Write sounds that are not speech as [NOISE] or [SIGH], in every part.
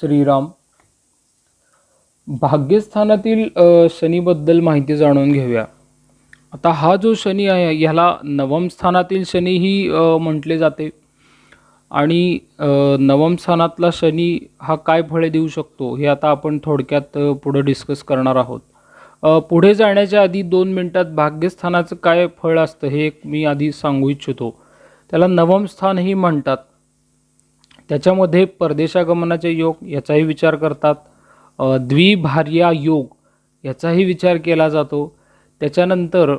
श्रीराम. भाग्यस्थानातील शनीबद्दल माहिती जाणून घेऊया. आता हा जो शनी आहे ह्याला नवम स्थानातील शनीही ही म्हटले जाते. आणि नवम स्थानातला शनी हा काय फळे देऊ शकतो हे आता आपण थोडक्यात पुढं डिस्कस करणार आहोत. पुढे जाण्याच्या आधी दोन मिनटात भाग्यस्थानाचं काय फळ असतं हे एक मी आधी सांगू इच्छितो. त्याला नवम स्थानही म्हणतात. त्याच्यामध्ये परदेशागमनाचे योग याचाही विचार करतात. द्विभार्या योग याचाही विचार केला जातो. त्याच्यानंतर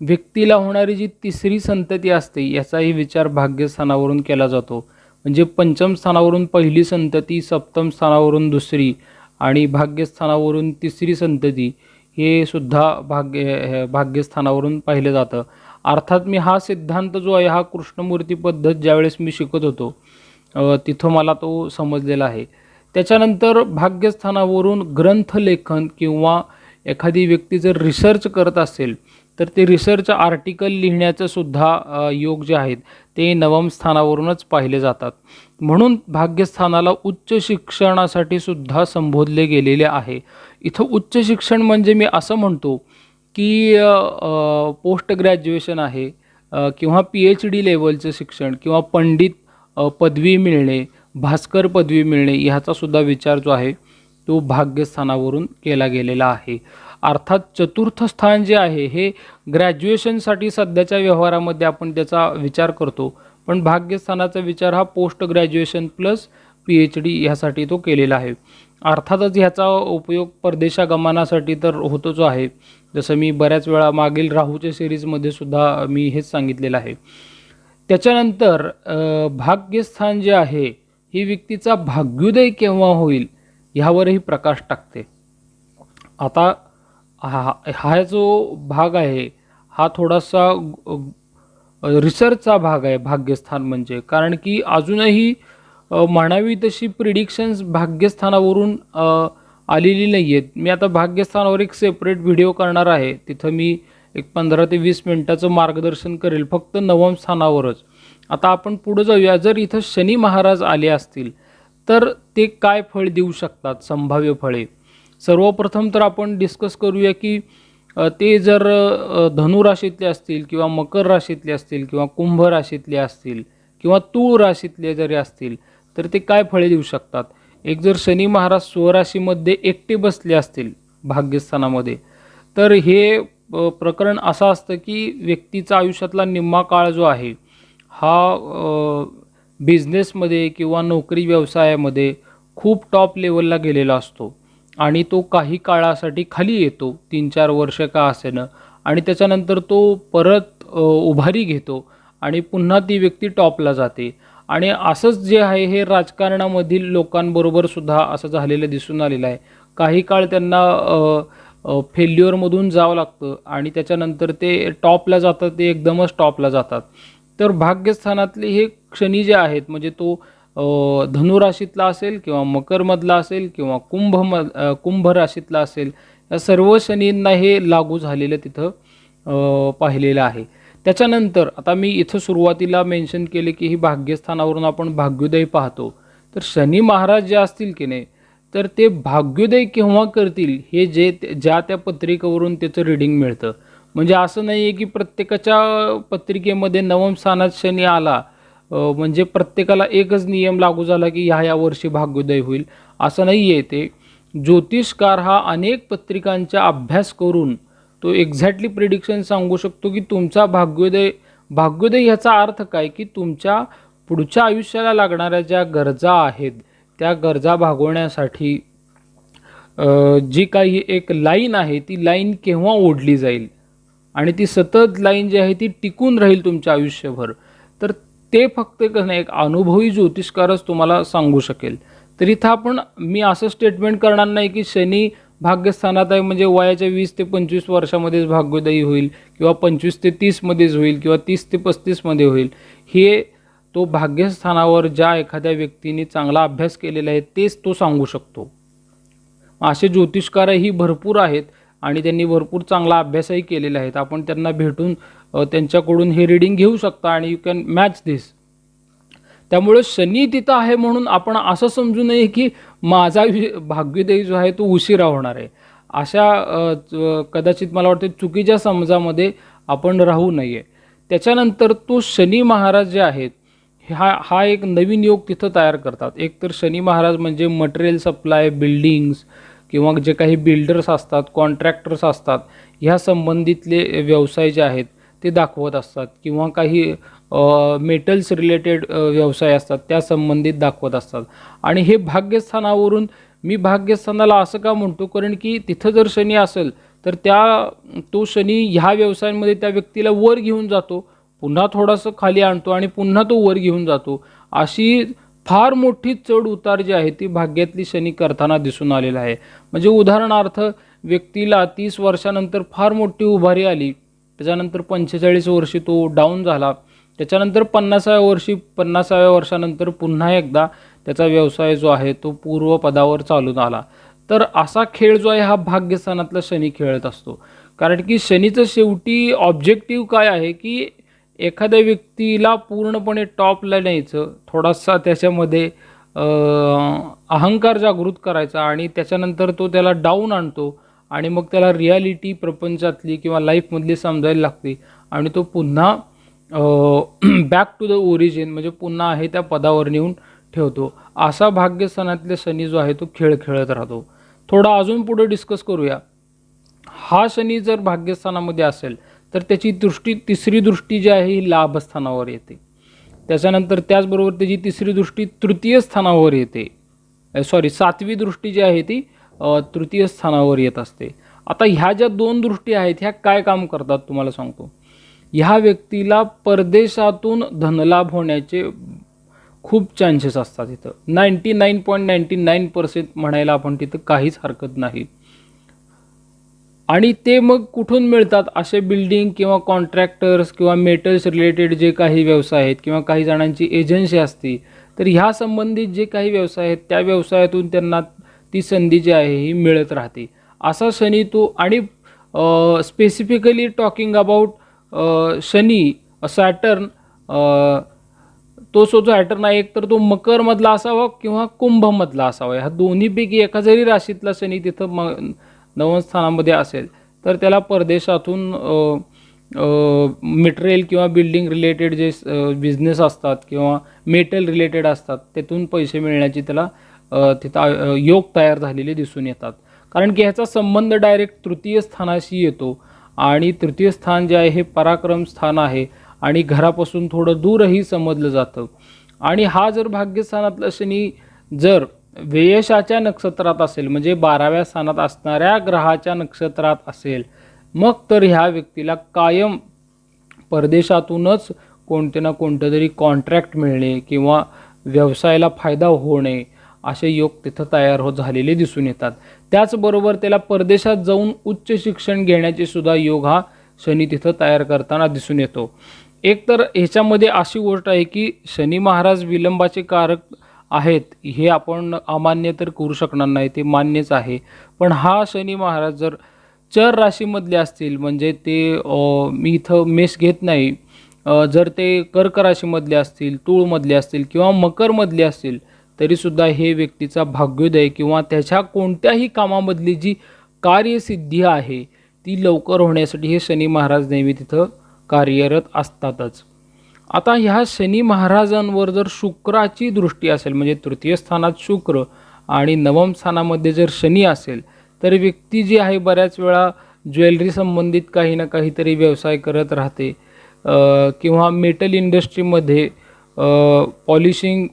व्यक्तीला होणारी जी तिसरी संतती असते याचाही विचार भाग्यस्थानावरून केला जातो. म्हणजे पंचम स्थानावरून पहिली संतती सप्तम स्थानावरून दुसरी आणि भाग्यस्थानावरून तिसरी संतती हे सुद्धा भाग्य भाग्यस्थानावरून पाहिलं जातं. अर्थात मी हा सिद्धांत जो आहे हा कृष्णमूर्ती पद्धत ज्यावेळेस मी शिकत होतो तिथं मला तो समजलेला आहे. त्याच्यानंतर भाग्यस्थानावरून ग्रंथलेखन किंवा एखादी व्यक्ती जर रिसर्च करत असेल तर ते रिसर्च आर्टिकल लिहिण्याचं सुद्धा योग जे आहेत ते नवम स्थानावरूनच पाहिले जातात. म्हणून भाग्यस्थानाला उच्च शिक्षणासाठी सुद्धा संबोधले गेलेले आहे. इथं उच्च शिक्षण म्हणजे मी असं म्हणतो की पोस्ट ग्रॅज्युएशन आहे किंवा पी एच डी लेवलचं शिक्षण किंवा पंडित पदवी मिळणे भास्कर पदवी मिळणे ह्याचासुद्धा विचार जो आहे तो भाग्यस्थानावरून केला गेलेला आहे. अर्थात चतुर्थ स्थान जे आहे हे ग्रॅज्युएशनसाठी सध्याच्या व्यवहारामध्ये आपण त्याचा विचार करतो. पण भाग्यस्थानाचा विचार हा post graduation plus P H D ह्यासाठी तो केलेला आहे. अर्थातच ह्याचा उपयोग परदेशागमनासाठी तर होतोच आहे. जसं मी बऱ्याच वेळा मागील राहूच्या सिरीजमध्ये सुद्धा मी हेच सांगितलेलं आहे. त्याच्यानंतर भाग्यस्थान जे आहे ही व्यक्तीचा भाग्योदय केव्हा होईल ह्यावरही प्रकाश टाकते. आता हा हा जो भाग आहे हा थोडासा रिसर्चचा भाग आहे भाग्यस्थान म्हणजे. कारण की अजूनही म्हणावी तशी प्रिडिक्शन्स भाग्यस्थानावरून आलेली नाही आहेत मी आता भाग्यस्थानावर एक सेपरेट व्हिडिओ करणार आहे. तिथं मी एक पंधरा ते वीस मिनटाचं मार्गदर्शन करेल फक्त नवम स्थानावरच. आता आपण पुढं जाऊया. जर इथं शनी महाराज आले असतील तर ते काय फळ देऊ शकतात? संभाव्य फळे. सर्वप्रथम तर आपण डिस्कस करूया की ते जर धनुराशीतले राशीतले असतील किंवा मकर राशीतले असतील किंवा कुंभ राशीतले असतील किंवा तूळ राशीतले जरी असतील तर ते काय फळे देऊ शकतात? एक जर शनी महाराज स्वराशीमध्ये एकटे बसले असतील भाग्यस्थानामध्ये तर हे प्रकरण असं असतं की व्यक्तीचा आयुष्यातला निम्मा काळ जो आहे हा बिझनेसमध्ये किंवा नोकरी व्यवसायामध्ये खूप टॉप लेवलला गेलेला असतो. आणि तो काही काळासाठी खाली येतो तीन चार वर्ष का असेनं. आणि त्याच्यानंतर तो परत उभारी घेतो आणि पुन्हा ती व्यक्ती टॉपला जाते. आणि असंच जे आहे हे राजकारणामधील लोकांबरोबर सुद्धा असं झालेलं दिसून आलेलं आहे. काही काळ त्यांना फेल्युअरमधून जावं लागतं आणि त्याच्यानंतर ते टॉपला जातात ते एकदमच टॉपला जातात. तर भाग्यस्थानातले हे क्षणी जे आहेत म्हणजे तो धनुराशीतला असेल किंवा मकरमधला असेल किंवा कुंभ म कुंभ राशीतला असेल या सर्व शनींना हे लागू झालेलं तिथं पाहिलेलं आहे. त्याच्यानंतर आता मी इथं सुरुवातीला मेन्शन केले की ही भाग्यस्थानावरून आपण भाग्योदय पाहतो. तर शनी महाराज जे असतील की नाही तर ते भाग्योदय केव्हा करतील हे जे ज्या त्या पत्रिकेवरून त्याचं रिडिंग मिळतं. म्हणजे असं नाही आहे की प्रत्येकाच्या पत्रिकेमध्ये नवम स्थानात शनी आला म्हणजे प्रत्येकाला एकच नियम लागू झाला की ह्या या वर्षी भाग्योदय होईल. असं नाही आहे ते. ज्योतिषकार हा अनेक पत्रिकांचा अभ्यास करून तो एक्झॅक्टली प्रिडिक्शन सांगू शकतो की तुमचा भाग्योदय भाग्योदय ह्याचा अर्थ काय? की तुमच्या पुढच्या आयुष्याला लागणाऱ्या ज्या गरजा आहेत त्या गरजा भागवण्यासाठी जी काही एक लाईन आहे ती लाईन केव्हा ओढली जाईल? आणि ती सतत लाईन जी आहे ती टिकून राहील तुमच्या आयुष्यभर. तर ते फक्त कसं एक अनुभवी ज्योतिषकारच तुम्हाला सांगू शकेल. तर इथं आपण मी असं स्टेटमेंट करणार नाही की शनी भाग्यस्थानात आहे म्हणजे वयाच्या वीस ते पंचवीस वर्षामध्येच भाग्योदयी होईल किंवा पंचवीस ते तीसमध्येच होईल किंवा तीस ते पस्तीसमध्ये होईल. हे तो भाग्यस्थानावर ज्या एखाद्या व्यक्तीने चांगला अभ्यास केलेला आहे तेच तो सांगू शकतो. असे ज्योतिषकारही भरपूर आहेत आणि त्यांनी भरपूर चांगला अभ्यासही केलेला आहे. आपण त्यांना भेटून त्यांच्याकडून हे रिडिंग घेऊ शकता आणि यू कॅन मॅच धिस त्यामुळे शनी तिथं आहे म्हणून आपण असं समजू नये की माझा भाग्योदय जो आहे तो उशिरा होणार आहे. अशा च- कदाचित मला वाटते चुकीच्या समजामध्ये आपण राहू नये. त्याच्यानंतर तो शनी महाराज जे आहेत हा हा एक नवीन योग तिथं तयार करतात. एक तर शनी महाराज म्हणजे मटेरियल सप्लाय बिल्डिंग्स किंवा जे काही बिल्डर्स असतात कॉन्ट्रॅक्टर्स असतात ह्या संबंधितले व्यवसाय जे आहेत ते दाखवत असतात. किंवा काही मेटल्स रिलेटेड व्यवसाय असतात त्या संबंधित दाखवत असतात. आणि हे भाग्यस्थानावरून मी भाग्यस्थानाला असं का म्हणतो? कारण की तिथं जर शनी असेल तर त्या तो शनी ह्या व्यवसायांमध्ये त्या व्यक्तीला वर घेऊन जातो. पुन्हा थोडंसं खाली आणतो आणि पुन्हा तो वर घेऊन जातो. अशी फार मोठी चढ उतार जी आहे ती भाग्यातली शनी करताना दिसून आलेला आहे. म्हणजे उदाहरणार्थ व्यक्तीला तीस वर्षानंतर फार मोठी उभारी आली त्याच्यानंतर पंचेचाळीस वर्षी तो डाऊन झाला त्याच्यानंतर पन्नासाव्या वर्षी पन्नासाव्या वर्षानंतर पुन्हा एकदा त्याचा व्यवसाय जो आहे तो पूर्वपदावर चालून आला. तर असा खेळ जो आहे हा भाग्यस्थानातला शनी खेळत असतो. कारण की शनीचं शेवटी ऑब्जेक्टिव्ह काय आहे की एखाद्या व्यक्तीला पूर्णपणे टॉपला न्यायचं थोडासा त्याच्यामध्ये अहंकार जागृत करायचा आणि त्याच्यानंतर तो त्याला डाऊन आणतो आणि मग त्याला रियालिटी प्रपंचातली किंवा लाईफमधली समजायला लागते. आणि तो पुन्हा बॅक टू द ओरिजिन म्हणजे पुन्हा आहे त्या पदावर नेऊन ठेवतो. असा भाग्यस्थानातले शनी जो आहे तो खेळ खेळत राहतो. थोडा अजून पुढे डिस्कस करूया. हा शनी जर भाग्यस्थानामध्ये असेल तर त्याची दृष्टी तिसरी दृष्टी जी आहे ही लाभस्थानावर येते. त्याच्यानंतर त्याचबरोबर त्याची तिसरी दृष्टी तृतीय स्थानावर येते. सॉरी सातवी दृष्टी जी आहे ती तृतीय स्थानावर येत असते. आता ह्या ज्या दोन दृष्टी आहेत ह्या काय काम करतात तुम्हाला सांगतो. ह्या व्यक्तीला परदेशातून धनलाभ होण्याचे खूप चान्सेस असतात इथं. Ninety nine point ninety nine percent म्हणायला आपण तिथं काहीच हरकत नाही. आणि ते मग कुठून मिळतात? असे बिल्डिंग किंवा कॉन्ट्रॅक्टर्स किंवा मेटल्स रिलेटेड जे काही व्यवसाय आहेत किंवा काही जणांची एजन्सी असते तर ह्या संबंधित जे काही व्यवसाय आहेत त्या व्यवसायातून त्यांना ती संधी जी आहे ही मिळत राहते. असा शनी तो आणि specifically talking about Shani Saturn तो सो जो ॲटर्न आहे एक तर तो मकरमधला असावा किंवा कुंभमधला असावा. ह्या दोन्हीपैकी एका जरी राशीतला शनी तिथं म नवम स्थानामध्ये असेल. तर त्याला परदेशातून मटेरियल किंवा बिल्डिंग रिलेटेड जे बिझनेस असतात किंवा मेटल रिलेटेड असतात त्यातून पैसे मिळण्याची त्याला तिथं योग तयार झालेले दिसून येतात. कारण की ह्याचा संबंध डायरेक्ट तृतीय स्थानाशी येतो आणि तृतीय स्थान जे आहे हे पराक्रम स्थान आहे आणि घरापासून थोडं दूरही समजलं जातं. आणि हा जर भाग्यस्थानातला शनी जर व्ययशाच्या नक्षत्रात असेल म्हणजे बाराव्या स्थानात असणाऱ्या ग्रहाच्या नक्षत्रात असेल मग तर ह्या व्यक्तीला कायम परदेशातूनच कोणते ना कोणतं तरी कॉन्ट्रॅक्ट मिळणे किंवा व्यवसायाला फायदा होणे असे योग तिथं तयार होत झालेले दिसून येतात. त्याचबरोबर त्याला परदेशात जाऊन उच्च शिक्षण घेण्याचे सुद्धा योग हा शनी तिथं तयार करताना दिसून येतो. एक तर ह्याच्यामध्ये अशी गोष्ट आहे की शनी महाराज विलंबाचे कारक आहेत हे आपण अमान्य तर करू शकणार नाही ते मान्यच आहे. पण हा शनी महाराज जर चर राशीमधले असतील म्हणजे ते मी इथं मेस घेत नाही. जर ते कर्क राशीमधले असतील तूळमधले असतील किंवा मकरमधले असतील तरीसुद्धा हे व्यक्तीचा भाग्योदय किंवा त्याच्या कोणत्याही कामामधली जी कार्यसिद्धी आहे ती लवकर होण्यासाठी हे शनी महाराज नेहमी तिथं कार्यरत असतातच. आता ह्या शनी महाराजांवर जर शुक्राची दृष्टी असेल म्हणजे तृतीय स्थानात शुक्र आणि नवम स्थानामध्ये जर शनी असेल तर व्यक्ती जी आहे बऱ्याच वेळा ज्वेलरी संबंधित काही ना काहीतरी व्यवसाय करत राहते. किंवा मेटल इंडस्ट्रीमध्ये पॉलिशिंग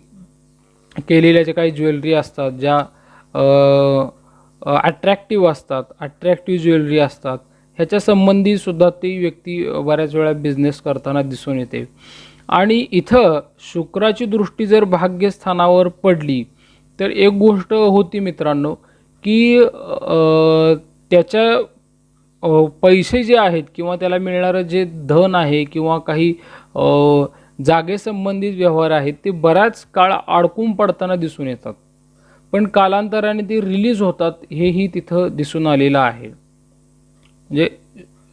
केलेल्या ज्या काही ज्वेलरी असतात ज्या ॲट्रॅक्टिव्ह असतात ॲट्रॅक्टिव्ह ज्वेलरी असतात ह्याच्या संबंधी सुद्धा ती व्यक्ती बऱ्याच वेळा बिझनेस करताना दिसून येते. आणि इथं शुक्राची दृष्टी जर भाग्यस्थानावर पडली तर एक गोष्ट होती मित्रांनो की त्याच्या पैसे जे आहेत किंवा त्याला मिळणारं जे धन आहे किंवा काही जागेसंबंधित व्यवहार आहेत ते बराच काळ अडकून पडताना दिसून येतात. पण कालांतराने ते रिलीज होतात हेही तिथं दिसून आलेलं आहे. म्हणजे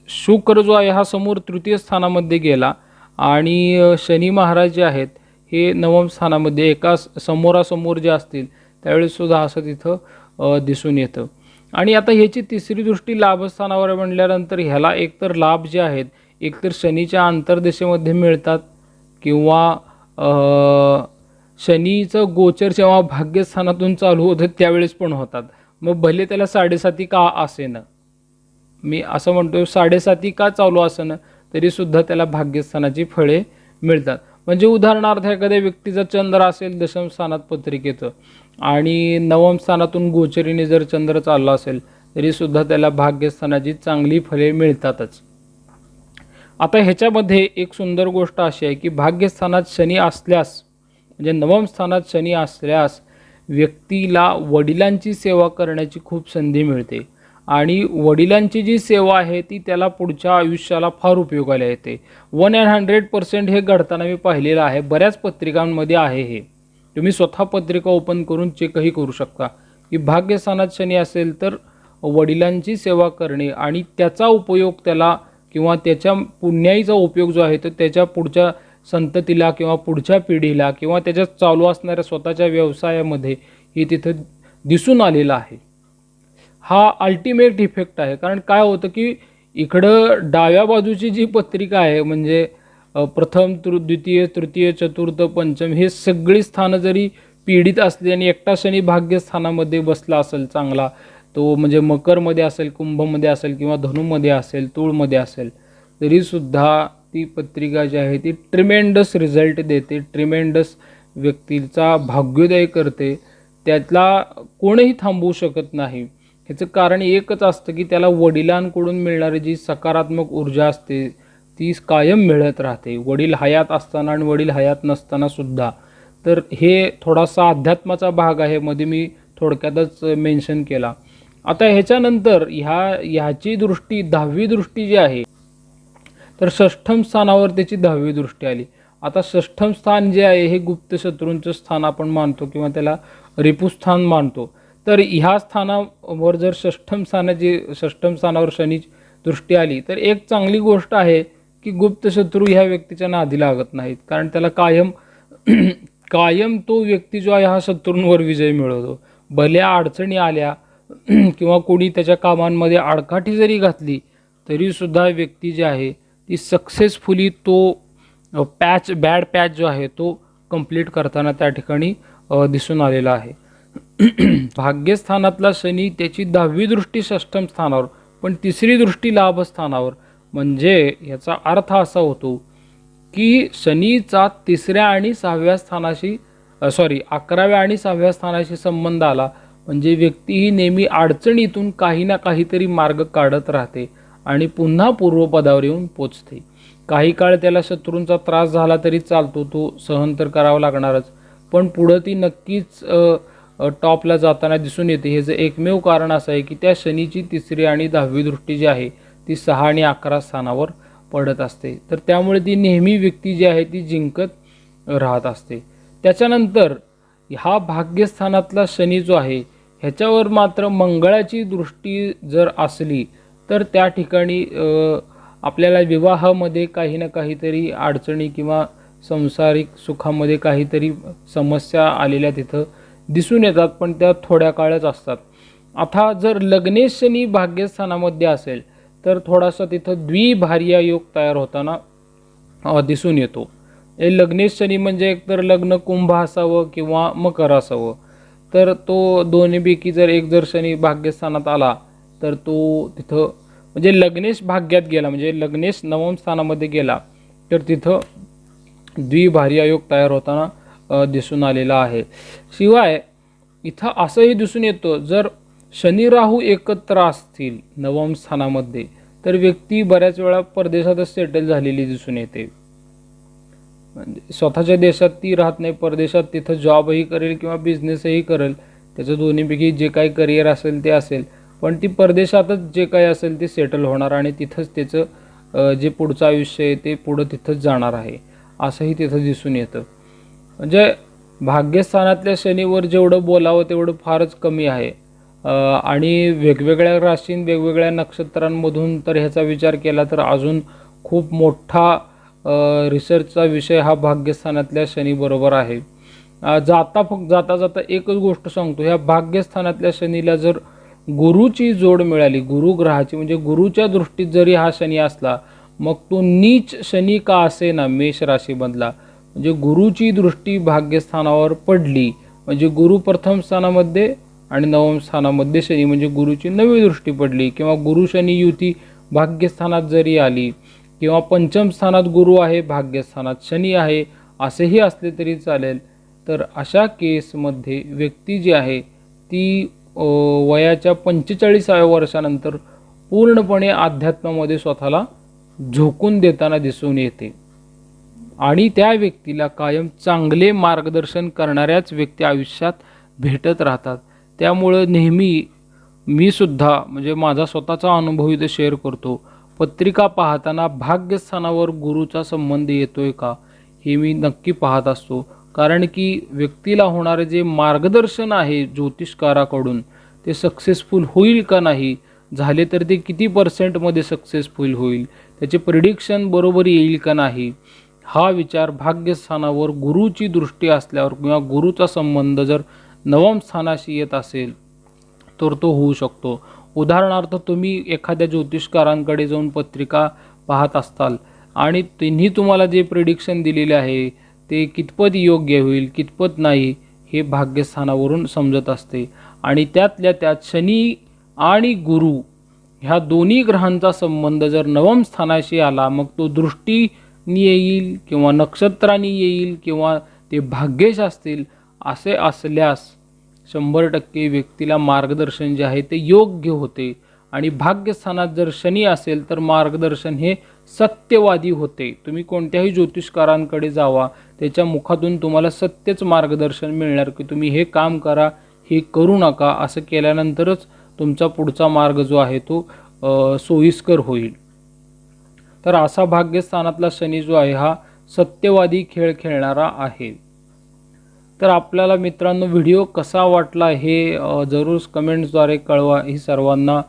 शुक्र जो आहे हा समोर तृतीय स्थानामध्ये गेला आणि शनी महाराज जे आहेत हे नवम स्थानामध्ये एका समोरासमोर जे असतील त्यावेळेस सुद्धा असं तिथं दिसून येतं. आणि आता ह्याची तिसरी दृष्टी लाभस्थानावर म्हणल्यानंतर ह्याला एकतर लाभ जे आहेत एकतर शनीच्या अंतर्दिशेमध्ये मिळतात किंवा शनीचं गोचर जेव्हा भाग्यस्थानातून चालू होतं त्यावेळेस पण होतात. मग भले त्याला साडेसाती का असेना. मी असं म्हणतो साडेसाती का चालू असणं तरीसुद्धा त्याला भाग्यस्थानाची फळे मिळतात. म्हणजे उदाहरणार्थ एखाद्या व्यक्तीचा चंद्र असेल दशम स्थानात पत्रिकेचं आणि नवम स्थानातून गोचरीने जर चंद्र चालला असेल तरीसुद्धा त्याला भाग्यस्थानाची चांगली फळे मिळतातच. आता ह्याच्यामध्ये एक सुंदर गोष्ट अशी आहे की भाग्यस्थानात शनी असल्यास म्हणजे नवम स्थानात शनी असल्यास व्यक्तीला वडिलांची सेवा करण्याची खूप संधी मिळते. आणि वडिलांची जी सेवा आहे ती त्याला पुढच्या आयुष्याला फार उपयोगाला येते. वन अँड हंड्रेड पर्सेंट हे घडताना मी पाहिलेलं आहे. बऱ्याच पत्रिकांमध्ये आहे हे. तुम्ही स्वतः पत्रिका ओपन करून चेकही करू शकता. की भाग्यस्थानात शनी असेल तर वडिलांची सेवा करणे आणि त्याचा उपयोग त्याला किंवा त्याच्या पुण्याईचा उपयोग जो आहे तो त्याच्या पुढच्या संततीला किंवा पुढच्या पिढीला किंवा त्याच्या चालू असणाऱ्या स्वतःच्या व्यवसायामध्ये हे तिथं दिसून आलेलं आहे. हा अल्टिमेट इफेक्ट आहे. कारण काय होतं की इकडं डाव्या बाजूची जी पत्रिका आहे म्हणजे प्रथम तृ द्वितीय तृतीय चतुर्थ पंचम हे सगळी स्थानं जरी पीडित असली आणि एकटा शनी भाग्यस्थानामध्ये बसला असेल चांगला तो म्हणजे मकरमध्ये असेल कुंभमध्ये असेल किंवा धनुमध्ये असेल तुळमध्ये असेल तरीसुद्धा ती पत्रिका जी आहे ती ट्रिमेंडस रिझल्ट देते ट्रिमेंडस व्यक्तीचा भाग्योदय करते. त्यातला कोणीही थांबवू शकत नाही. ह्याचं कारण एकच असतं की त्याला वडिलांकडून मिळणारी जी सकारात्मक ऊर्जा असते ती कायम मिळत राहते. वडील हयात असताना आणि वडील हयात नसताना सुद्धा. तर हे थोडासा अध्यात्माचा भाग आहे मध्ये मी थोडक्यातच मेन्शन केला. आता ह्याच्यानंतर ह्या ह्याची दृष्टी दहावी दृष्टी जी आहे तर षष्ठम स्थानावर त्याची दहावी दृष्टी आली. आता षष्ठम स्थान जे आहे हे गुप्त शत्रूंचं स्थान आपण मानतो किंवा त्याला रिपुस्थान मानतो. तर ह्या स्थानावर जर षष्ठम स्थानाची षष्ठम स्थानावर शनी दृष्टी आली तर एक चांगली गोष्ट आहे की गुप्त शत्रू ह्या व्यक्तीच्या नादी लागत नाहीत. कारण त्याला कायम [CLEARS THROAT] कायम तो व्यक्ती जो आहे हा शत्रूंवर विजय मिळवतो. भल्या अडचणी आल्या [CLEARS THROAT] किंवा कोणी त्याच्या कामांमध्ये आडकाठी जरी घातली तरीसुद्धा व्यक्ती जी आहे ती सक्सेसफुली तो पॅच बॅड पॅच जो आहे तो कंप्लीट करताना त्या ठिकाणी दिसून आलेला आहे. भाग्यस्थानातला शनी त्याची दहावी दृष्टी षष्टम स्थानावर पण तिसरी दृष्टी लाभस्थानावर म्हणजे याचा अर्थ असा होतो की शनीचा तिसऱ्या आणि सहाव्या स्थानाशी सॉरी अकराव्या आणि सहाव्या स्थानाशी संबंध आला. म्हणजे व्यक्ती ही नेहमी अडचणीतून काही ना काहीतरी मार्ग काढत राहते आणि पुन्हा पूर्वपदावर येऊन पोचते. काही काळ त्याला शत्रूंचा त्रास झाला तरी चालतो तो सहन तर करावा लागणारच. पण पुढं ती नक्कीच टॉपला जाताना दिसून येते. ह्याचं एकमेव कारण असं आहे की त्या शनीची तिसरी आणि दहावी दृष्टी जी आहे ती सहा आणि अकरा स्थानावर पडत असते. तर त्यामुळे ती नेहमी व्यक्ती जी आहे ती जिंकत राहत असते. त्याच्यानंतर हा भाग्यस्थानातला शनी जो आहे ह्याच्यावर मात्र मंगळाची दृष्टी जर असली तर त्या ठिकाणी आपल्याला विवाहामध्ये काही ना काहीतरी अडचणी किंवा संसारिक सुखामध्ये काहीतरी समस्या आलेल्या तिथं दिसून येतात पण त्या थोड्या काळच असतात. आता जर लग्नेश शनी भाग्यस्थानामध्ये असेल तर थोडासा तिथं द्विभार्या योग तयार होताना दिसून येतो. हे लग्नेश शनी म्हणजे एकतर लग्न कुंभ असावं किंवा मकर असावं. तर तो दोन्हीपैकी जर एक जर शनी भाग्यस्थानात आला तर तो तिथं म्हणजे लग्नेश भाग्यात गेला म्हणजे लग्नेश नवम स्थानामध्ये गेला तर तिथं द्विभार्या योग तयार होताना दिसून आलेला आहे. शिवाय इथं असंही दिसून येतं जर शनी राहू एकत्र असतील नवम स्थानामध्ये तर व्यक्ती बऱ्याच वेळा परदेशातच सेटल झालेली दिसून येते. म्हणजे स्वतःच्या देशात ती राहत नाही परदेशात तिथं जॉबही करेल किंवा बिझनेसही करेल त्याचं दोन्हीपैकी जे काही करिअर असेल ते असेल पण ती परदेशातच जे काही असेल ते सेटल होणार आणि तिथंच त्याचं जे पुढचं आयुष्य आहे ते पुढं तिथंच जाणार आहे असंही तिथं दिसून येतं. म्हणजे भाग्यस्थानातल्या शनीवर जेवढं बोलावं तेवढं फारच कमी आहे. आणि वेगवेगळ्या राशीं वेगवेगळ्या नक्षत्रांमधून तर ह्याचा विचार केला तर अजून खूप मोठा रिसर्चचा विषय हा भाग्यस्थानातल्या शनीबरोबर आहे. जाता फक्त जाता जाता एकच गोष्ट सांगतो. ह्या भाग्यस्थानातल्या शनीला जर गुरुची जोड मिळाली गुरु ग्रहाची म्हणजे गुरुच्या दृष्टीत जरी हा शनी असला मग तो नीच शनी का असे ना मेष राशीमधला? म्हणजे गुरुची दृष्टी भाग्यस्थानावर पडली म्हणजे गुरु प्रथम स्थानामध्ये आणि नवम स्थानामध्ये शनी म्हणजे गुरुची नवी दृष्टी पडली. किंवा गुरु शनी युती भाग्यस्थानात जरी आली किंवा पंचम स्थानात गुरु आहे भाग्यस्थानात शनी आहे असेही असले तरी चालेल. तर अशा केसमध्ये व्यक्ती जी आहे ती वयाच्या पंचेचाळीसाव्या वर्षानंतर पूर्णपणे अध्यात्मामध्ये स्वतःला झोकून देताना दिसून येते. आणि त्या व्यक्तीला कायम चांगले मार्गदर्शन करणाऱ्याच व्यक्ती आयुष्यात भेटत राहतात. त्यामुळं नेहमी मी सुद्धा म्हणजे माझा स्वतःचा अनुभव इथे शेअर करतो. पत्रिका पाहताना भाग्यस्थानावर गुरुचा संबंध येतो आहे का हे मी नक्की पाहत असतो. कारण की व्यक्तीला होणारे जे मार्गदर्शन आहे ज्योतिषकाराकडून ते सक्सेसफुल होईल का नाही झाले तर ते किती पर्सेंटमध्ये सक्सेसफुल होईल त्याचे प्रिडिक्शन बरोबर येईल का नाही हा विचार भाग्यस्थानावर गुरुची दृष्टी असल्यावर किंवा गुरुचा संबंध जर नवम स्थानाशी येत असेल तर तो होऊ शकतो. उदाहरणार्थ तुम्ही एखाद्या ज्योतिषकारांकडे जाऊन पत्रिका पाहत असताल आणि त्यांनी तुम्हाला जे प्रिडिक्शन दिलेले आहे ते कितपत योग्य होईल कितपत नाही हे भाग्यस्थानावरून समजत असते. आणि त्यातल्या त्यात शनी आणि गुरु ह्या दोन्ही ग्रहांचा संबंध जर नवम स्थानाशी आला मग तो दृष्टी येईल किंवा नक्षत्रानी येईल किंवा ते भाग्येश असतील असे असल्यास शंभर टक्के व्यक्तीला मार्गदर्शन जे आहे ते योग्य होते. आणि भाग्यस्थानात जर शनी असेल तर मार्गदर्शन हे सत्यवादी होते. तुम्ही कोणत्याही ज्योतिषकारांकडे जावा त्याच्या मुखातून तुम्हाला सत्यच मार्गदर्शन मिळणार की तुम्ही हे काम करा हे करू नका असं केल्यानंतरच तुमचा पुढचा मार्ग जो आहे तो सोयीस्कर होईल. तर असा भाग्यस्थानातला शनी जो आहे हा सत्यवादी खेळ खेळणारा आहे. तर आपल्याला मित्रांनो व्हिडिओ कसा वाटला हे जरूर कमेंट्सद्वारे कळवा. ही सर्वांना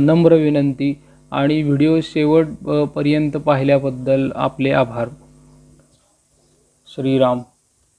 नम्र विनंती आणि व्हिडिओ शेवट पर्यंत पाहिल्याबद्दल आपले आभार. श्रीराम.